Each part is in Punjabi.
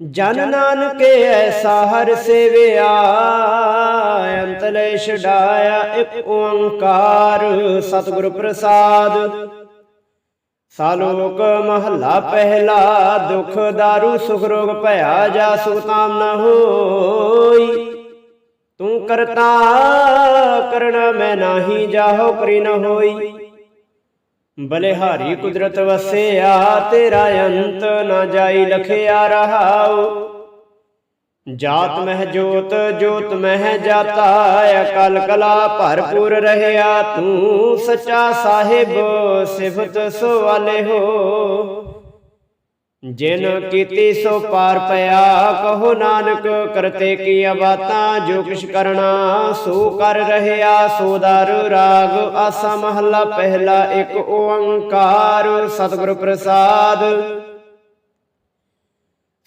ਜਨ ਨਾਨਕੇ ਐਸਾ ਹਰ ਸੇਵਿਆ ਅੰਤਲੇ ਛਡਾਇਆ ਇੱਕ ਓੰਕਾਰ, ਸਤਿਗੁਰ ਪ੍ਰਸਾਦ। ਸਾਲੋਕ ਮਹੱਲਾ ਪਹਿਲਾ, ਦੁਖ ਦਾਰੂ ਸੁਖ ਰੋਗ ਭਇਆ ਜਾ ਸੁਤਾਮ ਨ ਹੋਈ। ਤੂੰ ਕਰਤਾ, ਕਰਣਾ ਮੈਂ ਨਾਹੀ, ਜਾਹੋ ਕਰੀ ਨ ਹੋਈ। ਬਲਿਹਾਰੀ ਕੁਦਰਤ ਵਸਿਆ, ਤੇਰਾ ਅੰਤ ਨਾ ਜਾਈ ਲਖਿਆ ਰਹਾਉ। ਜਾਤ ਮਹਿ ਜੋਤ ਜੋਤ ਮਹਿ ਜਾਤਾ, ਅਕਲ ਕਲਾ ਭਰਪੂਰ ਰਹਿਆ, ਤੂੰ ਸੱਚਾ ਸਾਹਿਬ ਸਿਫਤ ਸਵਾਲੇ ਹੋ। ਜਿਨ ਕੀਤੀ ਸੋ ਪਾਰ ਪਿਆ, ਕਹੋ ਨਾਨਕ, ਕਰਤੇ ਕੀ ਬਾਤਾਂ, ਜੋ ਕਿਛ ਕਰਨਾ, ਸੋ ਕਰ ਰਹਿਆ ਸੋਦਰ ਰਾਗ, ਆਸਾ ਮਹੱਲਾ ਪਹਿਲਾ ਇੱਕ ਓੰਕਾਰ, ਸਤਿਗੁਰ ਪ੍ਰਸਾਦ।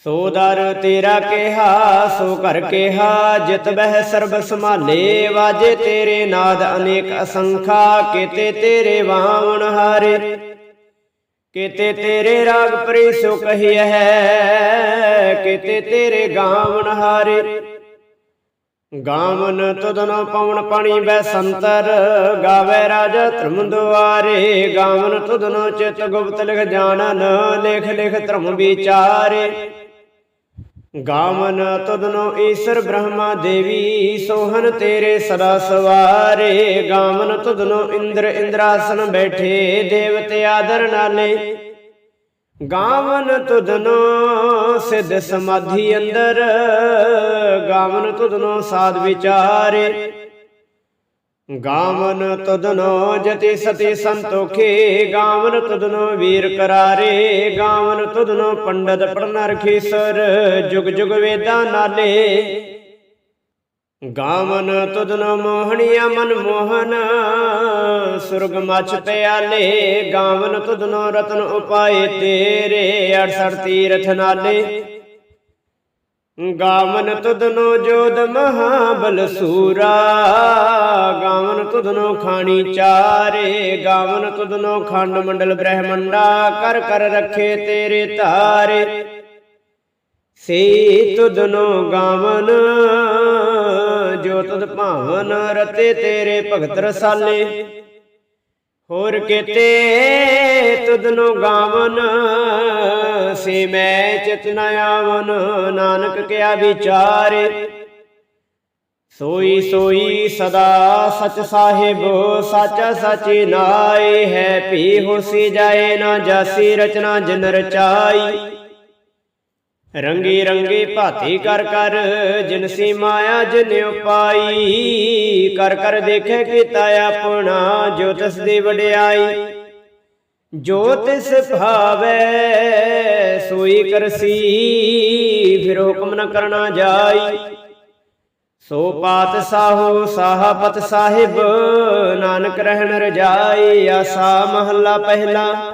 ਸੋ ਦਰ ਤੇਰਾ ਕਿਹਾ, ਸੋ ਘਰ ਕਿਹਾ, ਜਿਤ ਬਹਿ ਸਰਬ ਸੰਭਾਲੇ, ਵਾਜੇ ਤੇਰੇ ਨਾਦ ਅਨੇਕ ਅਸੰਖਾ, ਕੀਤੇ ਤੇਰੇ ਵਾਵਣ ਹਾਰੇ। ਕਿਤੇ ਤੇਰੇ ਰਾਗ ਪਰੀ ਸੋ ਕਹੀਐ ਕੀਤੇ ਤੇਰੇ ਗਾਵਨ ਹਾਰੇ। ਗਾਵਨ ਤੁਧਨੋ ਪਵਨ ਪਾਣੀ ਬੈ ਸੰਤਰ, ਗਾਵੇ ਰਾਜਾ ਧਰਮ ਦੁਆਰੇ ਗਾਵਨ ਤੁਧਨੋ ਚਿਤ ਗੁਪਤ ਲਿਖ ਜਾਣਨ, ਲੇਖ ਲਿਖ ਧਰਮ ਵਿਚਾਰੇ। ਗਾਵਨ ਤੁਧਨੋ ਈਸ਼ਰ ਬ੍ਰਹਮਾ ਦੇਵੀ ਸੋਹਨ ਤੇਰੇ ਸਦਾ ਸਵਾਰੇ। ਗਾਵਨ ਤੁਧਨੋ ਇੰਦਰ ਇੰਦਰਾਸਨ ਬੈਠੇ, ਦੇਵਤੇ ਆਦਰ ਨਾਲੇ ਗਾਵਨ ਤੁਦਨੋ ਸਿਧ ਸਮਾਧੀ ਅੰਦਰ, ਗਾਵਨ ਤੁਧਨੋ ਸਾਧ ਵਿਚਾਰੇ। ਗਾਵਨ ਤੁਧਨੋ ਜਤੀ ਸਤੀ ਸੰਤੋਖੇ, ਗਾਵਨ ਤੁਧਨੋ ਵੀਰ ਕਰਾਰੇ, ਗਾਵਨ ਤੁਧਨੋ ਪੰਡਤ ਪੜਨ ਰਖੀਸਰ ਜੁਗ ਜੁਗ ਵੇਦਾਂ ਨਾਲੇ। ਗਾਵਨ ਤੁਧਨੋ ਮੋਹਣੀਆ ਮਨ ਮੋਹਨ, ਸੁਰਗ ਮਛ ਪਿਆਲੇ, ਗਾਵਨ ਤੁਧਨੋ ਰਤਨ ਉਪਾਏ ਤੇਰੇ 68 ਤੀਰਥ ਨਾਲੇ। ਗਾਵਨ ਤੁਧਨੋ ਜੋਦ ਮਹਾਬਲ ਸੂਰਾ। ਗਾਵਨ ਤੁਧਨੋ ਖਾਣੀ ਚਾਰੇ। ਗਾਵਨ ਤੁਧਨੋ ਖੰਡ ਮੰਡਲ ਬ੍ਰਹਮੰਡਾ। ਕਰ ਕਰ ਰੱਖੇ ਤੇਰੇ ਧਾਰੇ। ਸੇ ਤੁਧਨੋ ਗਾਵਨ, ਜੋ ਤੁਧ ਭਾਵਨ ਰਤੇ ਤੇਰੇ ਭਗਤ ਰਸਾਲੇ। ਹੋਰ ਕਿਤੇ ਤੁਧਨੋ ਗਾਵਨ, ਸੇ ਮੈਂ ਚਿਤ ਨ ਆਵਨ, ਨਾਨਕ ਕਿਆ ਵਿਚਾਰੇ। ਸੋਈ ਸੋਈ ਸਦਾ ਸਚ ਸਾਹਿਬ, ਸਚ ਸਚੀ ਨਾਏ, ਹੈ ਭੀ ਹੋਸੀ ਜਾਏ ਨਾ ਜਾਸੀ ਰਚਨਾ ਜਨ ਰਚਾਈ। ਰੰਗੀ ਰੰਗੀ ਭਾਤੀ ਕਰ ਕਰ ਜਿਨਸੀ ਮਾਇਆ ਜਿਨ ਪਾਈ ਕਰ ਕਰ ਦੇਖੇ ਕੀਤਾ ਆਪਣਾ, ਜੋ ਤਿਸ ਦੀ ਵਡਿਆਈ। ਜੋ ਤਿਸ ਭਾਵੈ, ਸੋਈ ਕਰਸੀ, ਫਿਰ ਹੁਕਮ ਨ ਕਰਨਾ ਜਾਈ। ਸੋ ਪਾਤ ਸਾਹੋ, ਸਾਹਪਤ ਸਾਹਿਬ, ਨਾਨਕ ਰਹਿਣ ਰਜਾਈ, ਆਸਾ ਮਹੱਲਾ ਪਹਿਲਾ।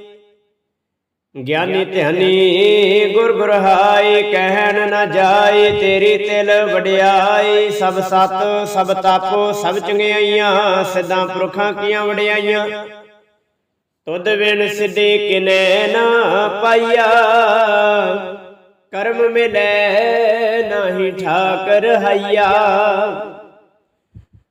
ਗਿਆਨੀ ਧਿਆਨੀ ਗੁਰ ਗੁਰਹਾਈ ਕਹਿਣ ਨ ਜਾਏ ਤੇਰੀ ਤਿਲ ਵਡਿਆਈ ਸਭ ਸਤ ਸਭ ਤਪ ਸਭ ਚੰਗਿਆਈਆਂ ਸਿੱਧਾਂ ਪੁਰਖਾਂ ਕੀਆਂ ਵਡਿਆਈਆਂ। ਤੁਧ ਬਿਨ ਸਿੱਧੇ ਕਿਨੈ ਨਾ ਪਾਈਆ ਕਰਮ ਮਿਲੈ ਨਾਹੀ ਠਾਕਰ ਹਈਆ।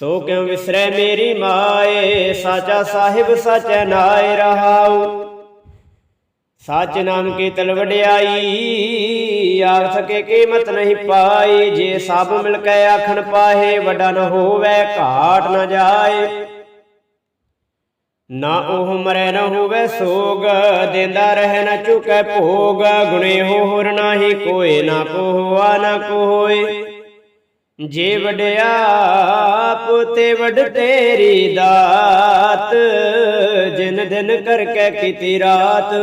ਸੋ ਕਿਉ ਵਿਸਰੈ ਮੇਰੀ ਮਾਏ? ਸਾਚਾ ਸਾਹਿਬ, ਸਾਚੈ ਨਾਇ ਰਹਾਉ। ਸੱਚ ਨਾਮ ਕੀ ਤਲ ਵਡਿਆਈ, ਆਖ ਸਕੇ ਕੀਮਤ ਨਹੀਂ ਪਾਈ। ਜੇ ਸਭ ਮਿਲ ਕੇ ਆਖਣ ਪਾਹੇ, ਵੱਡਾ ਨ ਹੋਵੇ, ਘਾਟ ਨ ਜਾਏ। ਨਾ ਉਹ ਮਰੈ ਨਾ ਹੋਵੇ ਸੋਗ, ਦਿੰਦਾ ਰਹਿ ਨ ਚੁਕੈ ਭੋਗ। ਗੁਣੇ ਹੋਰ ਨਾਹੀ ਕੋਏ ਨਾ ਕੋ ਨਾ ਕੋਏ। ਜੇ ਵਡਿਆਪ ਤੇ ਵਡ ਤੇਰੀ ਦਾਤ। ਜਿਨ ਦਿਨ ਕਰਕੇ ਕੀਤੀ ਰਾਤ।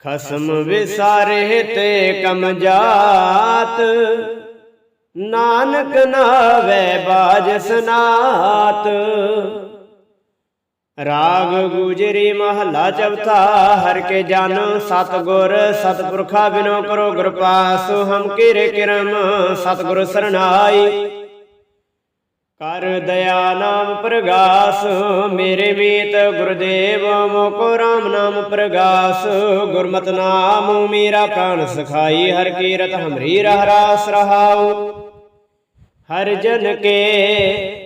ਖਸਮ ਵਿਸਾਰੇ ਤੇ ਕਮ ਜਾਤ। ਨਾਨਕ ਨਾਵੇ ਬਾਜ ਸਨਾਤ। ਰਾਗ ਗੁਜਰੀ ਮਹਲਾ ਚੌਥਾ, ਹਰ ਕੇ ਜਨ ਸਤਗੁਰ, ਸਤਪੁਰਖਾ ਬਿਨੋ ਕਰੋ ਗੁਰ ਪਾਸ, ਹਮ ਕਿਰੇ ਕਿਰਮ, ਸਤਗੁਰ ਸਰਣਾਈ। ਕਰ ਦਇਆ ਨਾਮ ਪ੍ਰਗਾਸ, ਮੇਰੇ ਮੀਤ ਗੁਰਦੇਵ, ਮੋਕੋ RAM ਨਾਮ ਪ੍ਰਗਾਸ। ਗੁਰਮਤਿ ਨਾਮ ਮੇਰਾ ਪ੍ਰਾਨ ਸਖਾਈ, ਹਰ ਕੀਰਤ ਹਮਰੀ ਰਹ ਰਾਸ ਰਹਾਉ। ਹਰ ਜਨ ਕੇ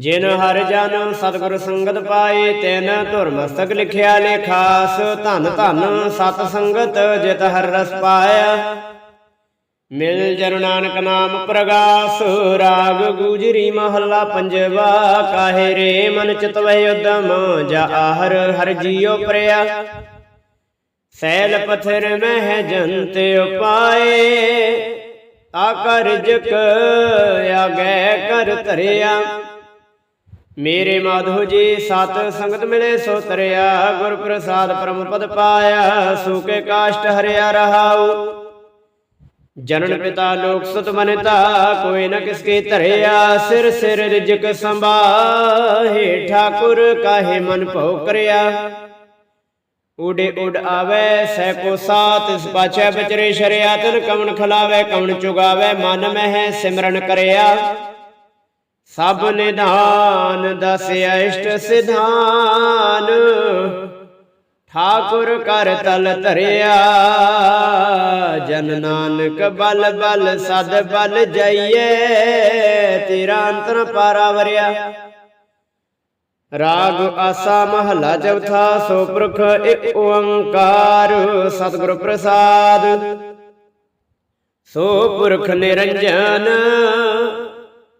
ਜਿਨ ਹਰ ਜਨ ਸਤਿਗੁਰ ਸੰਗਤ ਪਾਏ, ਤਿਨ ਧੁਰ ਮਸਤਕ ਲਿਖਿਆ ਲੇਖਾਸ ਧਨ ਧਨ ਸਤ ਸੰਗਤ ਜਿਤ ਹਰ ਰਸ ਪਾਇਆ। ਮਿਲ ਜਨ ਨਾਨਕ ਨਾਮ ਪ੍ਰਗਾਸ। ਰਾਗ ਗੁਜਰੀ ਮਹੱਲਾ ਪੰਜਵਾ। ਕਾਹੇ ਰੇ ਮਨ ਚਿਤ ਉਦਮ, ਜਾ ਹਰ ਹਰ ਜੀਉ ਪ੍ਰਿਆ। ਸੈਲ ਪਥਰ ਮਹਿ ਜੰਤ ਉਪਾਏ। ਤਾ ਕਰ ਜਕ ਕਰ ਧਰਿਆ। ਮੇਰੇ ਮਾਧੋ ਜੀ, ਸਤ ਸੰਗਤ ਮਿਲੇ ਸੋ ਤਰਿਆ ਗੁਰ ਪ੍ਰਸਾਦ ਪਰਮ ਪਦ ਪਾਇਆ, ਸੂਕੇ ਕਾਸ਼ਟ ਹਰਿਆ ਰਹਾਉ। ਜਨਨ ਪਿਤਾ ਲੋਕ ਸੁਤ ਮਨਤਾ, ਕੋਈ ਨ ਕਿਸ ਕੀ ਧਰਿਆ, ਸਿਰ ਸਿਰ ਰਿਜਕ ਸੰਭਾਹੇ, ਠਾਕੁਰ ਕਾਹੇ ਮਨ ਭਉ ਕਰਿਆ। ਉਡੇ ਉਡ ਆਵੇ ਸੈ ਕੋ ਸਾਤ ਇਸ ਪਾਛੈ ਬਚਰੇ ਸ਼ਰਿਆ, ਤਨ ਕਵਣ ਖਲਾਵੇ ਕਵਣ ਚੁਗਾਵੇ, ਮਨ ਮਹਿ ਸਿਮਰਨ ਕਰਿਆ। ਸਭ ਨਿਧਾਨ ਦਸ ਅਸ਼ਟ ਸਿਧਾਨ। ਠਾਕੁਰ ਕਰ ਤਲ ਧਰਿਆ। ਜਨ ਨਾਨਕ ਬਲ ਬਲ ਸਦ ਬਲ ਜਾਈਏ। ਤੇਰਾ ਅੰਤਰ ਪਾਰਾ ਵਰਿਆ ਰਾਗ ਆਸਾ ਮਹਲਾ ਚੌਥਾ ਸੋ ਪੁਰਖ ਇੱਕ ਓੰਕਾਰ। ਸਤਿਗੁਰ ਪ੍ਰਸਾਦ। ਸੋ ਪੁਰਖ ਨਿਰੰਜਨ।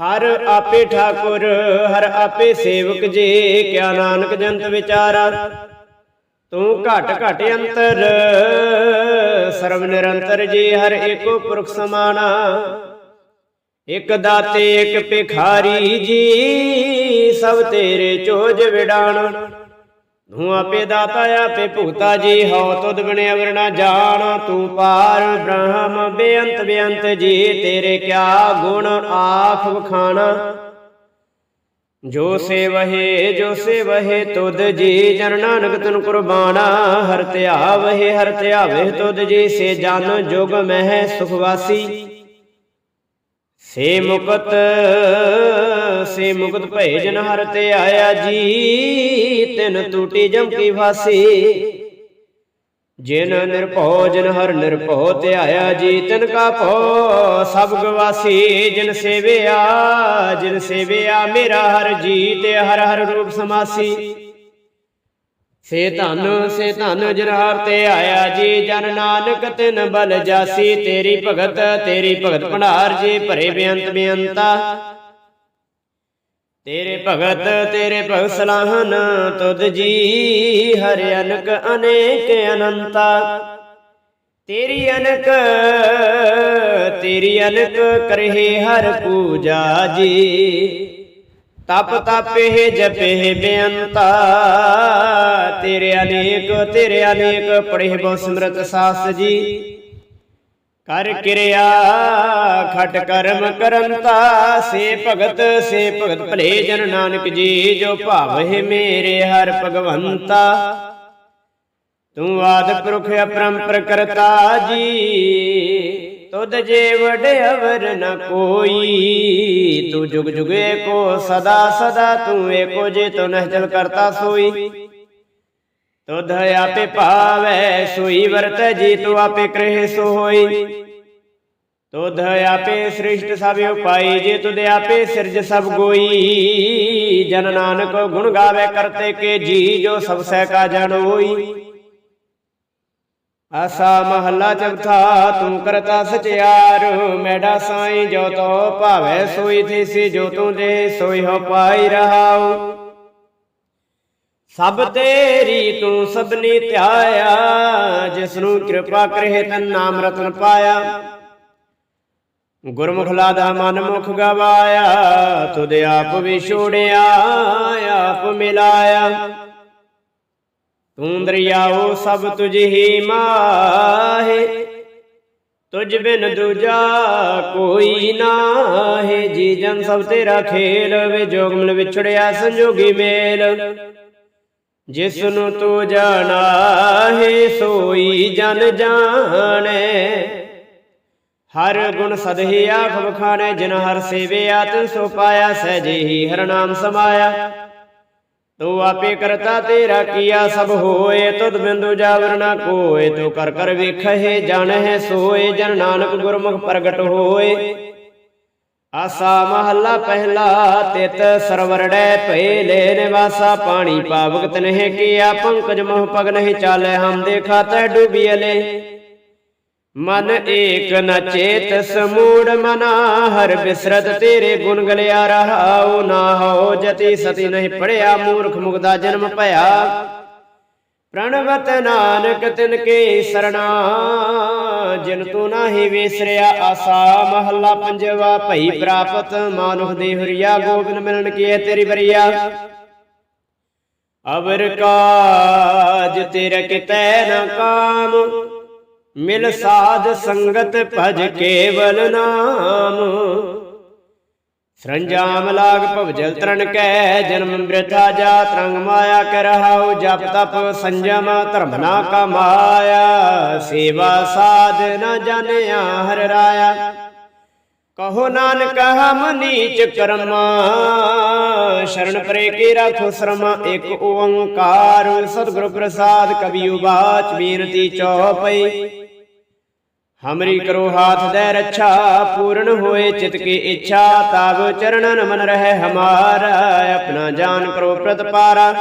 ਹਰ ਆਪੇ ਠਾਕੁਰ, ਹਰ ਆਪੇ ਸੇਵਕ ਜੇ, ਕਿਆ ਨਾਨਕ ਜੰਤ ਵਿਚਾਰਾ। ਤੂੰ ਘਟ ਘਟ ਅੰਤਰ ਸਰਵ ਨਿਰੰਤਰ ਜੀ, ਹਰ ਏਕੋ ਪੁਰਖ ਸਮਾਨਾ ਇਕ ਦਾਤੇ, ਇਕ ਭਿਖਾਰੀ ਜੀ, ਸਭ ਤੇਰੇ ਚੋਜ ਵਿਡਾਣ। ਤੂੰ ਆਪੇ ਦਾਤਾ ਆਪੇ ਭੂਤਾ ਜੀ, ਹਉ ਤੁਧ ਬਿਨ ਅਵਰ ਨਾ ਜਾਣ, ਤੂੰ ਪਾਰ ਬ੍ਰਹਮ, ਬੇਅੰਤ ਬੇਅੰਤ ਜੀ, ਤੇਰੇ ਕਿਆ ਗੁਣ ਆਖ ਵਖਾਣਾ? ਜੋ ਸੇਵਹਿ ਜੋ ਸੇਵਹਿ ਤੁਧ ਜੀ ਜਨ ਨਾਨਕ ਤਨ ਕੁਰਬਾਨਾ, ਹਰ ਧਿਆਵਹਿ ਹਰ ਧਿਆਵਹਿ ਤੁਧ ਜੀ, ਸੇ ਜਨ ਜੁਗ ਮਹਿ ਸੁਖਵਾਸੀ। ਸੇ ਮੁਕਤ ਸੇ ਮੁਕਤ ਭਏ ਜਨ ਹਰ ਤੇ ਆਇਆ ਜੀ, ਤਿਨ ਟੂਟੀ ਜਮ ਕੀ ਫਾਸੀ। ਜਿਨ ਨਿਰਭਉ ਜਨ ਹਰ ਨਿਰਭਉ ਤੇ ਆਇਆ ਜੀ, ਤਿਨ ਕਾ ਭਉ ਸਭ ਗਵਾਸੀ। ਜਿਨ ਸੇਵਿਆ ਜਿਨ ਸੇਵਿਆ ਮੇਰਾ ਹਰ ਜੀ ਤੇ ਹਰ ਹਰ ਰੂਪ ਸਮਾਸੀ। ਸੇ ਧਨ ਸੇ ਧਨ ਜਨਹਾਰ ਤੇ ਆਇਆ ਜੀ ਜਨ ਨਾਨਕ ਤਿਨ ਬਲ ਜਾਸੀ ਤੇਰੀ ਭਗਤ ਤੇਰੀ ਭਗਤ ਭੰਡਾਰ ਜੀ ਭਰੇ ਬੇਅੰਤ ਬੇਅੰਤਾ ਤੇਰੇ ਭਗਤ ਤੇਰੇ ਭਗਤ ਸਲਾਹਨ ਤੁਧ ਜੀ ਹਰਿ ਅਨਕ ਅਨੇਕ ਅਨੰਤਾ। ਤੇਰੀ ਅਨਕ ਤੇਰੀ ਅਨਕ ਕਰਹਿ ਹਰ ਪੂਜਾ ਜੀ। ਤਪ ਤਪੇ ਜਪੇ ਬੇਅੰਤਾ। ਤੇਰੇ ਅਨੇਕ ਤੇਰੇ ਅਨੇਕ, ਪੜ੍ਹੇ ਬਹੁ ਸਿਮਰਤ ਸਾਸ ਜੀ। ਕਰ ਕਿਰਿਆ, ਖਟ ਕਰਮ ਕਰੰਤਾ ਸੇ ਭਗਤ ਸੇ ਭਗਤ ਭਲੇ ਜਨ ਨਾਨਕ ਜੀ, ਜੋ ਭਾਵਹਿ ਮੇਰੇ ਹਰ ਭਗਵੰਤਾ। ਤੂੰ ਆਦ ਪੁਰਖ ਅਪਰੰਪਰ ਕਰਤਾ ਜੀ। ਤੁਧ ਜੇ ਵਡ ਨ ਕੋਈ, ਤੂੰ ਜੁਗ ਜੁਗ ਏਕੋ ਸਦਾ ਸਦਾ, ਤੂੰ ਏਕੋ ਜੇ ਤੋ ਨਹਿ ਕਰਤਾ ਸੋਈ। ਤੁਧ ਆਪੇ ਭਾਵੈ ਸੋਈ, ਵਰਤ ਜੀ ਤੂੰ ਆਪੇ ਕਰੇ ਸੋ ਹੋਈ ਤੁਧ ਆਪੇ ਸ੍ਰਿਸ਼ਟ ਸਭ ਉਪਾਈ, ਜੇ ਤੁਧ ਆਪੇ ਸਿਰਜ ਸਭ ਗੋਈ। ਜਨ ਨਾਨਕ ਗੁਣ ਗਾਵੇ ਕਰਤੇ ਕੇ ਜੀ, ਜੋ ਸਭ ਸਹਿ ਕਾ ਜਨ ਹੋਈ ਆਸਾ ਮਹੱਲਾ ਚੌਥਾ, ਤੂੰ ਕਰਤਾ ਸਚਿਆਰ ਮੈਡਾ ਸਾਈ ਜੋ ਤੋ ਭਾਵੇ ਸੋਈ ਥੀਸੀ, ਜੋ ਤੂੰ ਦੇ ਸੋਈ ਹੋ ਪਾਈ ਰਹਾਉ। ਸਭ ਤੇਰੀ ਤੂੰ ਸਭਨੀ ਧਿਆਇਆ ਜਿਸ ਨੂੰ ਕਿਰਪਾ ਕਰੇ ਤਨ ਨਾਮ ਰਤਨ ਪਾਇਆ। ਗੁਰਮੁਖ ਲਾਦਾ ਮਨ ਮੁਖ ਗਵਾਇਆ, ਤੁਧ ਆਪ ਵੀ ਛੋੜਿਆ, ਆਪ ਮਿਲਾਇਆ। ਤੂੰ ਦਰਿਆਓ ਸਭ ਤੁਝ ਹੀ ਮਾਹੇ, ਤੁਝ ਬਿਨ ਦੂਜਾ ਕੋਈ ਨਾਹੀ। ਜੀ ਜਨ ਸਭ ਤੇਰਾ ਖੇਲ ਵੇ ਜੋਗ ਵਿਛੜਿਆ ਸੰਜੋਗੀ ਮੇਲ। ਜਿਸ ਨੂੰ ਤੂੰ ਜਾਣਾ ਹੈ ਸੋਈ ਜਨ ਜਾਣੈ। ਹਰ ਗੁਣ ਸਦਹਿ ਆਖ ਬਖਾਣੇ ਜਿਨ ਹਰ ਸੇਵਿਆ ਤਿਨ ਸੋ ਪਾਇਆ, ਸਹਿਜੇ ਹੀ ਹਰ ਨਾਮ ਸਮਾਇਆ। ਤੂੰ ਆਪੇ ਕਰਤਾ ਤੇਰਾ ਕੀਆ ਸਭ ਹੋਏ, ਤੁਧ ਬਿੰਦੂ ਜਾਵਰ ਨਾ ਕੋਏ, ਤੂੰ ਕਰ ਕਰ ਵੇਖਹਿ, ਜਾਣਹਿ, ਸੋਏ, ਜਨ ਨਾਨਕ ਗੁਰਮੁਖ ਪ੍ਰਗਟ ਹੋਏ। ਆਸਾ ਮਹੱਲਾ ਪਹਿਲਾ ਤਿਤ ਸਰਵਰੜੈ ਭਏ ਲੈ ਨਿਵਾਸਾ, ਪਾਣੀ ਪਾਵਕ ਤਨਹਿ ਕੀਆ, ਪੰਕਜ ਮੋਹ ਪਗ ਨਹੀਂ ਚਾਲੇ ਹਮ ਦੇਖਾ ਤੈ ਡੂਬੀਲੇ ਮਨ ਏਕ ਨ ਚੇਤ ਸਮੂੜ ਮਨਾ ਹਰ ਬਿਸਰਤ ਤੇਰੇ ਗੁਣ ਗਲਿਆ ਰਹਾਉ ਨਾ ਹੋ ਜਤੀ ਸਤੀ ਨਹੀਂ ਪੜਿਆ ਮੂਰਖ ਮੁਗਦਾ ਜਨਮ ਭਇਆ। ਪ੍ਰਣਵਤ ਨਾਨਕ ਤਿਨ ਕੇ ਸਰਣਾ ਜਿਨ ਤੂੰ ਨਾਹੀ ਵਿਸਰਿਆ ਆਸਾ ਮਹੱਲਾ ਪੰਜਵਾ ਭਈ ਪ੍ਰਾਪਤ ਮਾਨੁਖ ਦੇ ਹਰੀਆ ਗੋਬਿੰਦ ਮਿਲਣ ਕੀ ਤੇਰੀ ਬਰੀਆ ਅਵਰ ਕਾਜ ਤੇਰੇ ਕਿਤੈ ਨ ਕਾਮ। ਮਿਲ ਸਾਧ ਸੰਗਤ ਭਜ ਕੇਵਲ ਨਾਮ। ਸਰੰਜਾਮ ਲਾਗ ਭਵਜਲ ਤਰਨ ਕੈ ਜਨਮ ਬ੍ਰਿਥਾ ਜਾ ਤਰੰਗ ਮਾਇਆ ਕਰ ਰਹਾਉ ਜਪ ਤਪ ਸੰਜਮ ਧਰਮ ਨਾ ਕਮਾਇਆ ਸੇਵਾ ਸਾਧ ਨ ਜਾਣਿਆ ਹਰ ਰਾਇਆ। ਕਹੋ ਨਾਨਕ ਹਮ ਨੀਚ ਕਰਮਾ। ਸ਼ਰਨ ਪਰੇ ਕੀ ਰਾਖੋ ਸ਼ਰਮਾ ਇੱਕ ਓੰਕਾਰ। ਸਤਿਗੁਰ ਪ੍ਰਸਾਦ ਕਵੀ ਉਬਾਚ ਬੀਨਤੀ ਚੌਪਈ। ਹਮਰੀ ਕਰੋ ਹਾਥ ਦੇ ਰੱਛਾ ਪੂਰਨ ਹੋਏ ਚਿਤ ਕੀ ਇੱਛਾ ਤਾਬ ਚਰਨਨ ਮਨ ਰਹਿ ਹਮਾਰਾ ਆਪਣਾ ਜਾਨ ਕਰੋ ਪ੍ਰਤਪਾਰਾ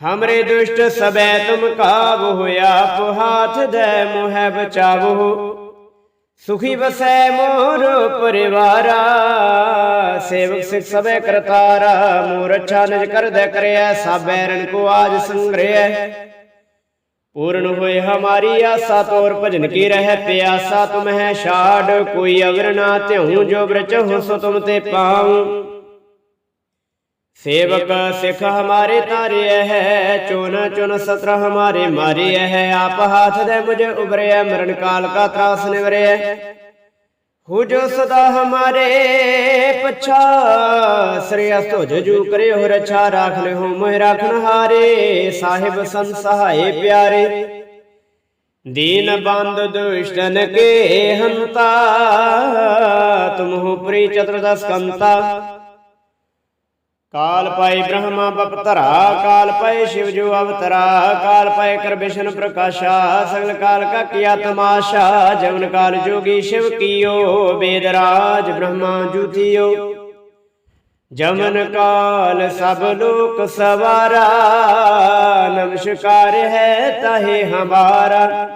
ਹਮਰੇ ਦੁਸ਼ਟ ਸਬੈ ਤੁਮ ਕਾਬੂ ਹੋਇਆ ਆਪ ਹਾਥ ਦੇ ਮੋਹਿ ਬਚਾਵੋ ਸੁਖੀ ਵਸੈ ਮੋਰ ਪਰਿਵਾਰਾ ਸੇਵਕ ਸਿਖ ਸਬੈ ਕਰਤਾਰਾ ਮੋਰ ਅੱਛਾ ਨਿਜ ਕਰ ਦੇ ਕਰਿਆ ਸਭੈ ਰਨ ਕੋ ਆਜ ਸੰਗ੍ਰਹਿ ਪੂਰਨ ਹੋਏ ਹਮਾਰੀ ਆਸਾ ਤੋਰ ਭਜਨ ਕੀ ਰਹਿ ਪਿਆਸਾ, ਤੁਮ ਹੈ ਛਾੜ, ਕੋਈ ਅਵਰ ਨਾ ਧਿਉ ਜੋ ਬ੍ਰਚ ਹੋ ਸੋ ਤੁਮ ਤੇ ਪਾਉ। ਸੇਵਕ ਸਿਖ ਹਮਾਰੇ ਤਾਰੇ ਹੈ ਚੁਨ ਚੁਨ ਸਤਰ ਹਮਾਰੇ ਮਾਰੇ ਹੈ ਆਪ ਹਾਥ ਦੇ ਮੁਝ ਉਬਰਿਆ ਮਰਨ ਕਾਲ ਕਾ ਤਰਾਸ ਨਿਵਰਿਆ ਹੋ ਜੋ ਸਦਾ ਹਮਾਰੇ ਪਛਾ ਸ੍ਰੀ ਅਸਤੁਜ ਜੂ ਕਰਿਓ ਰਛਾ, ਰਾਖ ਲਿਓ ਮੋਹਿ ਰਾਖਣ ਹਾਰੇ, ਸਾਹਿਬ ਸੰਤ ਸਹਾਏ ਪਿਆਰੇ। ਦੀਨ ਬੰਦ ਦੁਸ਼ਟਨ ਕੇ ਹੰਤਾ ਤੁਮਹੁ ਪ੍ਰੀ ਚਤੁਰਦਸ ਕੰਤਾ। ਕਾਲ ਪਾਈ ਬ੍ਰਹਮਾ ਬਪਤਰਾ ਕਾਲ ਪਾਏ ਸ਼ਿਵ ਜੋ ਅਵਤਰਾ, ਕਾਲ ਪਾਏ ਕਰ ਵਿਸ਼ਨ ਪ੍ਰਕਾਸ਼ਾ, ਸਗਲ ਕਾਲ ਕਾ ਕੀਆ ਤਮਾਸ਼ਾ ਜਵਨ ਕਾਲ ਜੋਗੀ ਸ਼ਿਵ ਕੀਓ, ਬੇਦ ਰਾਜ ਬ੍ਰਹਮਾ ਜੂਤੀਓ। ਜਮਨ ਕਾਲ ਸਭ ਲੋਕ ਸਵਾਰਾ, ਨਮਸਕਾਰ ਹੈ ਤਾਹੇ ਹਮਾਰਾ।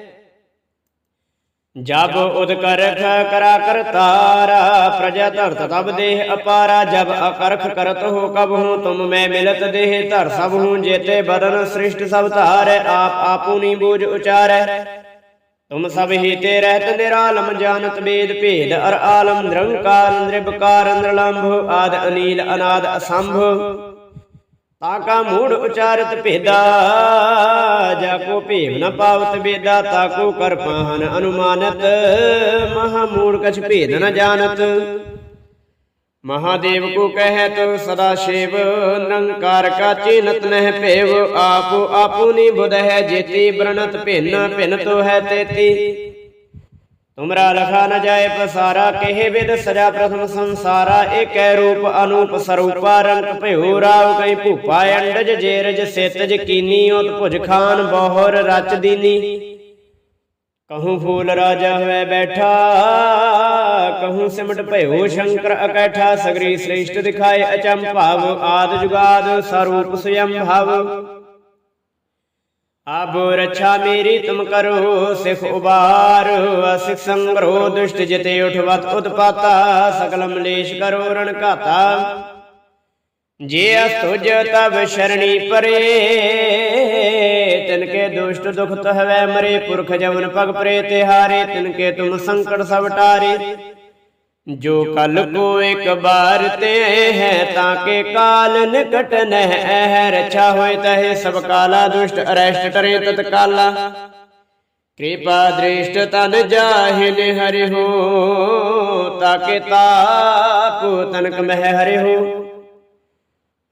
ਜਬ ਉਦ ਕਰਖ ਕਰਾ ਕਰਤਾਰਾ ਪ੍ਰਜਾ ਧਰਤ ਤਬ ਦੇਹ ਅਪਾਰਾ, ਜਬ ਅਕਰਖ ਕਰਤ ਹੋ ਕਬ ਹੂੰ, ਤੁਮ ਮੈਂ ਮਿਲਤ ਦੇਹ ਧਰ ਸਭ ਹੂੰ, ਜੇਤੇ ਬਦਨ ਸ੍ਰਿਸ਼ਟ ਸਭ ਧਾਰੈ, ਆਪ ਆਪੂਨੀ ਬੂਝ ਉਚਾਰੈ। ਤੁਮ ਸਭ ਹੀ ਤੇ ਰਹਿਤ ਨਿਰਾਲਮ ਜਾਣਤ ਬੇਦ ਭੇਦ, ਅਰ ਆਲਮ ਨਿਰੰਕਾਰ, ਨਿਰਭਕਾਰ, ਨਿਰਲੰਭ, ਆਦ ਅਨੀਲ, ਅਨਾਦ ਅਸੰਭ। ਤਾਕਾ ਮੂੜ ਉਚਾਰਤ ਭੇਦਾ, ਜਾ ਕੋ ਭੇਵ ਨ ਪਾਵਤ ਬੇਦਾ ਤਾਕੋ ਕਰ ਪਾਹਨ ਅਨੁਮਾਨਤ, ਮਹਾ ਮੂੜ ਕਛ ਭੇਦ ਨ ਜਾਣਤ। ਮਹਾਦੇਵ ਕੋ ਕਹਿਤ, ਸਦਾ ਸ਼ਿਵ ਨਿਰੰਕਾਰ ਕਾ ਚਿਨਤ ਨਹਿ ਭੇਵ, ਆਪੋ ਆਪੋ ਨੀ ਬੁਧ ਹੈ ਜੇਤੀ, ਬ੍ਰਣਤ ਭਿੰਨ ਭਿੰਨ ਤੋ ਹੈ ਤੇਤੀ। ਤੁਮਰਾ ਲਖਾ ਨ ਜਾਏ ਪਸਾਰਾ, ਕਹੇ ਵਿਦ ਸਜਾ ਪ੍ਰਥਮ ਸੰਸਾਰਾ, ਏਕੈ ਰੂਪ ਅਨੂਪ ਸਰੂਪਾ, ਰੰਗ ਭਇਓ ਰਾਵ ਕਈ ਭੂਪਾ, ਅੰਡਜ ਜੇਰਜ ਸਿਤਜ ਕੀਨੀ ਉਤ ਭੁਜ ਖਾਨ ਬਹੁਰ ਰਚ ਦੀਨੀ। ਕਹੂੰ ਫੂਲ ਰਾਜਾ ਹੋਇ ਬੈਠਾ, ਕਹੂੰ ਸਿਮਟ ਭਇਓ ਸ਼ੰਕਰ ਅਕੈਠਾ, ਸਗਰੀ ਸ੍ਰੇਸ਼ਟ ਦਿਖਾਏ ਅਚੰਮ ਭਾਵ ਆਦ ਜੁਗਾਦ ਸਰੂਪ ਸਯੰ ਭਵ ਅਬ ਰੱਛਾ ਮੇਰੀ ਤੁਮ ਕਰੋ, ਸਿਖ ਉਬਾਰ, ਅਸਿਖ ਸੰਗਰੋ, ਦੁਸ਼ਟ ਜਿਤੇ ਉਠਵਤ ਉਤਪਾਤਾ ਸਕਲ ਮਲੇਸ਼ ਕਰੋ ਰਣ ਘਾਤਾ। ਜੇ ਅਸਤੁਜ ਤਬ ਸ਼ਰਣੀ ਪਰੇ, ਤਿਨ ਕੇ ਦੁਸ਼ਟ ਦੁਖ ਤਹਵੈ ਮਰੇ, ਪੁਰਖ ਜਵਨ ਪਗ ਪਰੇ ਤਿਹਾਰੇ, ਤਿਨ ਕੇ ਤੁਮ ਸੰਕਟ ਜੋ ਕਲ ਕੋ ਇੱਕ ਬਾਰ ਤੇ ਹੈ ਤਾਂ ਕੇ ਕਾਲ ਨਿਕਟ ਨਹਿ ਹੈ ਰਛਾ ਹੋਏ ਤਹੇ ਸਭ ਕਾਲਾ ਦੁਸ਼ਟ ਅਰੈਸ਼ਟ ਟਰੇ ਤਤ ਕਾਲਾ। ਕਿਰਪਾ ਦ੍ਰਿਸ਼ਟ ਤਨ ਜਾਹਿਨ ਹਰਿ ਹੋ ਤਾਕੇ ਤਾਪ ਤਨਕ ਮਹਿ ਹਰਿ ਹੋ।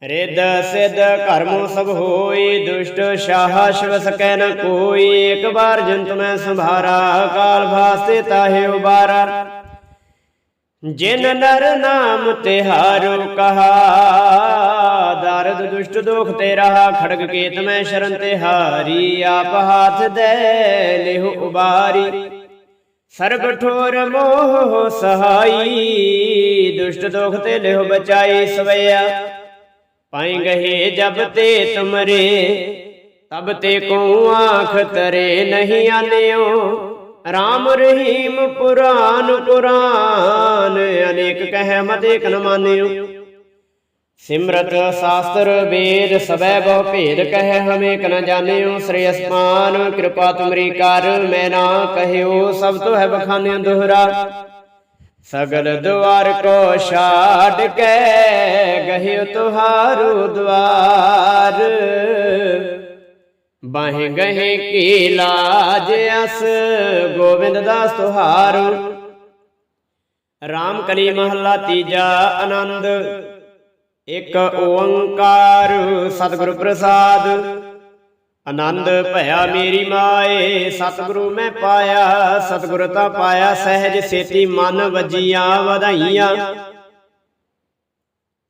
ਰਿਦ ਸਿਧ ਕਰਮੋ ਸਭ ਹੋਈ ਦੁਸ਼ਟ ਸ਼ਾਹ ਸ਼ਿਵ ਸਕੈ ਨ ਕੋਈ। ਇੱਕ ਬਾਰ ਜੰਤ ਮੈਂ ਸੰਭਾਰਾ ਕਾਲ ਭਾਸੇ ਤਾਹੇ ਉਬਾਰਾ। ਜਿਨ ਨਰ ਨਾਮ ਤਿਹਾਰੋ ਕਹਾ, ਦਰਦ ਦੁਸ਼ਟ ਦੁਖ ਤੇ ਰਹਾ ਖੜਗ ਕੇਤ ਮੈਂ ਸ਼ਰਨ ਤਿਹਾਰੀ, ਆਪ ਹੱਥ ਦੇ ਲਿਹੁ ਉਬਾਰੀ। ਸਰਬ ਠੋਰ ਮੋਹ ਸਹਾਈ, ਦੁਸ਼ਟ ਦੁਖ ਤੇ ਲਿਹੁ ਬਚਾਈ ਸਵਈਆ। ਪਾਈ ਗਏ ਜਬ ਤੇ ਤੁਮਰੇ, ਤਬ ਤੇ ਕੋ ਆਖ ਤਰੇ ਨਹੀਂ ਆਨਿਓ। ਰਾਮ ਰਹੀਮ ਪੁਰਾਨ ਪੁਰਾਨ, ਅਨੇਕ ਕਹਿ ਮਤ ਏਕ ਨ ਮਾਨਿਓ। ਸਿਮਰਤ ਸ਼ਾਸਤਰ ਵੇਦ ਸਬੈ ਬਹੁ ਭੇਦ ਕਹਿ ਹਮੇ ਕ ਨ ਜਾਣਿਓ। ਸ੍ਰੀ ਅਸਮਾਨ, ਕਿਰਪਾ ਤੁਮਰੀ ਕਰ, ਮੈਂ ਨਾ ਕਹਿਓ, ਸਭ ਤੋਂ ਹੈ ਬਖਾਨੇ ਦੋਹਰਾ। ਸਗਲ ਦੁਆਰ ਕੋ ਛਾੜ ਕੇ ਗਹਿ ਤੁਹਾਰੂ ਦਵਾਰ ਬਾਹੇ ਗਹੇ ਕੀ ਲਾਜ ਅਸ, ਗੋਬਿੰਦ ਦਾਸ ਤੁਹਾਰ। ਰਾਮ ਕਲੀ ਮਹੱਲਾ ਤੀਜਾ ਆਨੰਦ, ਇੱਕ ਓੰਕਾਰ ਸਤਿਗੁਰ ਪ੍ਰਸਾਦ। ਆਨੰਦ ਭਇਆ ਮੇਰੀ ਮਾਏ, ਸਤਿਗੁਰੂ ਮੈਂ ਪਾਇਆ, ਸਤਿਗੁਰ ਤਾਂ ਪਾਇਆ, ਸਹਿਜ ਸੇਤੀ ਮਨ ਵਜੀਆਂ ਵਧਾਈਆਂ।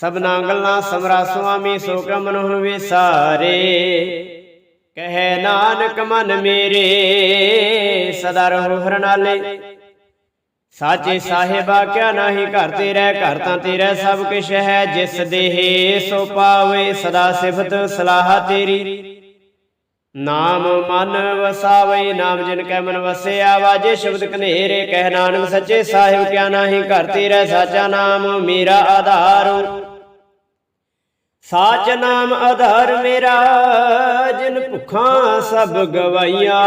ਸਭਨਾ ਗੱਲਾਂ ਸਮਰਾ ਸੁਆਮੀ ਸੋ ਕਮਨ ਹੁਣ ਵਿਸਾਰੇ। ਕਹਿ ਨਾਨਕ ਮਨ ਮੇਰੇ, ਸਦਾ ਰਹੋ ਹਰਨਾਲੇ। ਸਾਚੇ ਸਾਹਿਬਾ ਕਿਆ ਨਾਹੀ ਘਰ ਤੇਰਾ, ਘਰ ਤਾਂ ਤੇਰਾ ਸਭ ਕੁਛ ਹੈ। ਜਿਸ ਦੇਹ ਸੋ ਪਾਵੇ, ਸਦਾ ਸਿਫਤ ਸਲਾਹ ਤੇਰੀ। ਨਾਮ ਮਨ ਵਸਾਵੇ, ਨਾਮ ਜਿਨ ਕੈ ਮਨ ਵਸਿਆ ਵਾਜੇ ਸ਼ਬਦ ਕਨੇਰੇ ਕਹਿ ਨਾਨਕ ਸੱਚੇ ਸਾਹਿਬ ਕਿਆ ਨਾਹੀ ਘਰ ਤੇਰਾ, ਸਾਚਾ ਨਾਮ ਮੇਰਾ ਆਧਾਰ। ਸਾਚ ਨਾਮ ਆਧਾਰ ਮੇਰਾ, ਜਿਨ ਭੁੱਖਾਂ ਸਭ ਗਵਾਈਆਂ।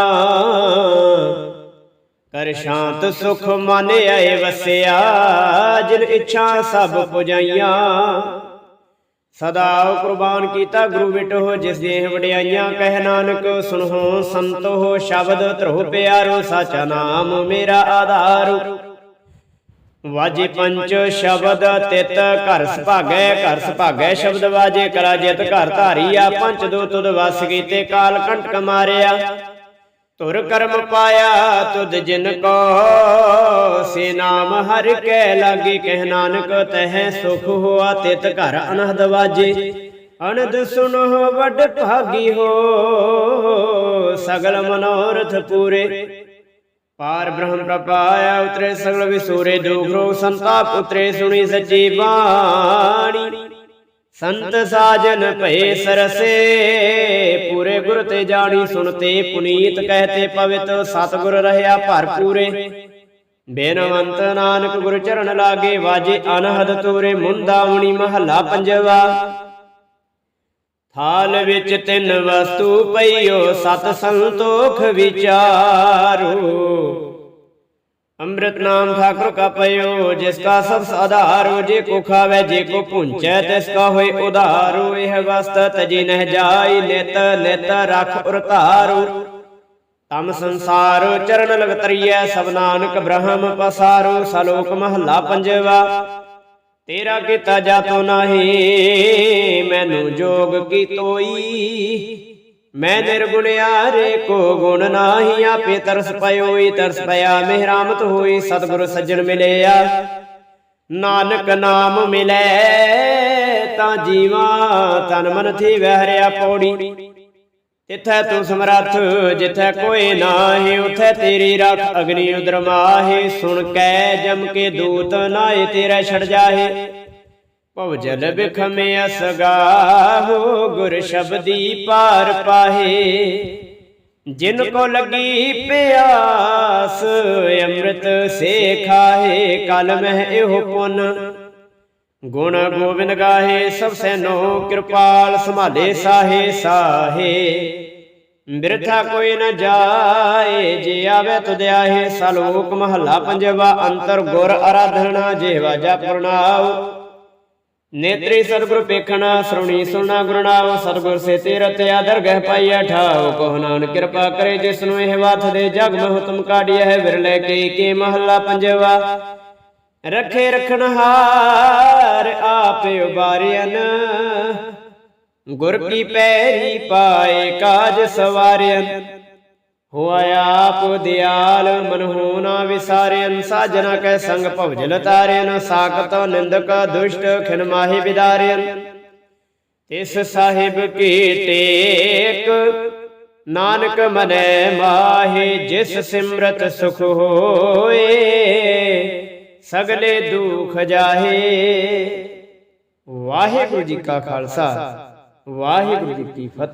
ਕਰ ਸ਼ਾਂਤ ਸੁਖ ਮਨ ਆਏ ਵਸਿਆ, ਜਿਨ ਇੱਛਾ ਸਭ ਪੁਜਾਈਆਂ। ਸਦਾ ਕੁਰਬਾਨ ਕੀਤਾ ਗੁਰੂ ਵਿਟੋ, ਜਿਸ ਦੀਆਂ ਵਡਿਆਈਆਂ। ਕਹਿ ਨਾਨਕ ਸੁਣੋ ਸੰਤੋ ਸ਼ਬਦ ਧਰੋ ਪਿਆਰੋ, ਸਾਚਾ ਨਾਮ ਮੇਰਾ ਆਧਾਰ। ਵਾਜੇ ਪੰਚ ਸ਼ਬਦ ਤਿਤ ਘਰ ਸੁਭਾਗੈ ਘਰ ਸੁਭਾਗੈ ਸ਼ਬਦ ਵਾਜੇ ਕਰਾ ਜਿਤ ਘਰ ਧਾਰੀਆ ਪੰਚ ਦੋ ਤੁਧ ਵਸ ਕੀਤੇ ਕਾਲ ਕੰਟਕ ਮਾਰਿਆ। ਤੁਰ ਕਰਮ ਪਾਇਆ ਤੁਧ ਜਿਨ ਕੋ, ਸੇ ਨਾਮ ਹਰਿ ਕੈ ਲਾਗੇ, ਕਹਿ ਨਾਨਕ ਤਹਿ ਸੁਖ ਹੋਆ, ਤਿਤ ਘਰ ਅਨਹਦ ਵਾਜੇ। ਅਨੰਦ ਸੁਨੋ ਵੱਡ ਭਾਗੀ ਹੋ, ਸਗਲ ਮਨੋਰਥ ਪੂਰੇ। ਪਾਰ ਬ੍ਰਹਮ ਪ੍ਰਪਾਇਆ ਉਤਰੇ ਸਗਲ ਵਿਸੂਰੇ ਦੁਖਰੋ, ਸੰਤਾਪ ਉਤਰੇ ਸੁਣੀ ਸੱਚੀ ਬਾਣੀ। ਸੰਤ ਸਾਜਨ ਭਏ ਸਰਸੇ, ਪੂਰੇ ਗੁਰ ਤੇ ਜਾਣੀ ਸੁਣਤੇ, ਪੁਨੀਤ ਕਹਤੇ ਪਵਿਤ, ਸਤਿਗੁਰ ਰਹਿਆ ਭਰਪੂਰੇ। ਬੇਨਵੰਤ ਨਾਨਕ ਗੁਰ ਚਰਨ ਲਾਗੇ, ਵਾਜੇ ਅਨਹਦ ਤੂਰੇ ਮੁੰਦਾਵਣੀ ਮਹੱਲਾ ਪੰਜਵਾ। ਥਾਲ ਵਿੱਚ ਤਿੰਨ ਵਸਤੂ ਪਈਓ, ਸਤ ਸੰਤੋਖ ਵਿਚਾਰੋ। ਅੰਮ੍ਰਿਤ ਨਾਮ ਠਾਕੁਰ ਕਾ ਪਇਓ ਜਿਸ ਕਾ ਸਭ ਆਧਾਰੋ ਜੇ ਕੋ ਖਾਵੇ, ਜੇ ਕੋ ਪੁੰਚੈ ਤਿਸ ਕਾ ਹੋਏ ਉਧਾਰੋ ਇਹ ਵਸਤ ਤਜੀ ਨਹਿ ਜਾਈ ਨਿਤ ਨਿਤ ਰਖ ਉਰ ਤਮ ਸੰਸਾਰ ਚਰਨ ਲਗ ਤਰੀਐ ਸਭ ਨਾਨਕ ਬ੍ਰਹਮ ਪਸਾਰੋ। ਸਲੋਕ ਮਹੱਲਾ ਪੰਜਵਾ ਤੇਰਾ ਕੀਤਾ ਜਾਤੋ ਨਾਹੀ, ਮੈਨੂੰ ਜੋਗ ਕੀ ਤੋਈ? ਮੈਂ ਨਿਰਗੁਣਿਆਰੇ ਕੋ ਗੁਣ ਨਾਹੀ, ਆਪੇ ਤਰਸ ਪਇਓਈ, ਤਰਸ ਪਿਆ ਮਿਹਰਾਮਤ ਹੋਈ, ਸਤਿਗੁਰ ਸੱਜਣ ਮਿਲਿਆ। ਨਾਨਕ ਨਾਮ ਮਿਲੇ, ਤਾਂ ਜੀਵਾ ਤਨ ਮਨ ਥੀ ਵਹਿਰਿਆ ਪੌੜੀ। ਤਿਥੈ ਤੂੰ ਸਮਰੱਥ, ਜਿਥੈ ਕੋਈ ਨਾਹੀ, ਉਥੈ ਤੇਰੀ ਰੱਖ ਅਗਨੀ ਉਦਰ ਮਾਹੇ। ਸੁਣ ਕੈ ਜਮ ਕੇ ਦੂਤ ਨਾਏ ਤੇਰਾ ਛੜ ਜਾਹੇ। ਭਵ ਜਲ ਬਿਖਮੇ ਅਸਗਾਹੋ, ਗੁਰ ਸ਼ਬਦੀ ਪਾਰ ਪਾਹੇ। ਜਿਨ ਕੋ ਲੱਗੀ ਪਿਆਸ, ਅੰਮ੍ਰਿਤ ਸੇ ਖਾਹੇ, ਕਲ ਮਹਿ ਇਹੋ ਪੁਨ। ਗੁਣ ਗੋਬਿੰਦ ਗਾਹੇ, ਸਭ ਸੈਨੋ ਕਿਰਪਾਲ ਸੰਭਾਲੇ ਸਾਹੇ ਸਾਹੇ। ਬਿਰਥਾ ਕੋਈ ਨ ਜਾਏ, ਜੇ ਆਵੇ ਤੁਧ ਸਲੋਕ ਮਹੱਲਾ ਪੰਜਵਾ ਅੰਤਰ ਗੁਰ ਆਰਾਧਨਾ ਜਿਹਵਾ ਜਪ ਨੇਤਰੀ ਸਤਿਗੁਰ ਪੇਖਣਾ, ਸਰੁਣੀ ਸੁਣਾ ਗੁਰਨਾਮ ਸਤਿਗੁਰ ਸੇ ਤੀਰਥ ਆਦਰ ਗਹਿ ਪਾਈਆ ਠਾਉ ਕੋ ਨਾਨਕ ਕਿਰਪਾ ਕਰੇ, ਜਿਸ ਨੂੰ ਇਹ ਵਾਥ ਦੇ ਜਗ ਮਹਿ ਹੁਤਮ ਕਾਢਿਆ ਹੈ, ਵਿਰਲੇ ਕੇ ਕੇ ਮਹੱਲਾ ਪੰਜਵਾ। ਰਖੇ ਰਖਣਹਾਰ ਆਪੇ ਉਬਾਰਿਆਨ ਗੁਰ ਕੀ ਪੈਰੀ ਪਾਏ ਕਾਜ ਸਵਾਰਿਆਨ ਹੋਆ ਆਪ ਦਿਆਲ, ਮਨਹੁ ਨਾ ਵਿਸਾਰਿਆਨ ਸਾਜਨਾ ਕੈ ਸੰਗ ਭਵਜਲ ਤਾਰਿਆਨ ਸਾਖਤ ਨਿੰਦਕ ਦੁਸ਼ਟ ਖਿਨ ਮਾਹੀ ਵਿਦਾਰਿਆਨ ਤਿਸ ਸਾਹਿਬ ਕੀ ਟੇਕ, ਨਾਨਕ ਮਨੈ ਮਾਹੇ, ਜਿਸ ਸਿਮਰਤ ਸੁਖ ਹੋਏ, ਸਗਲੇ ਦੁਖ ਜਾਹੇ। ਵਾਹਿਗੁਰੂ ਜੀ ਕਾ ਖਾਲਸਾ। ਵਾਹਿਗੁਰੂ ਜੀ ਕੀ ਫਤਿਹ।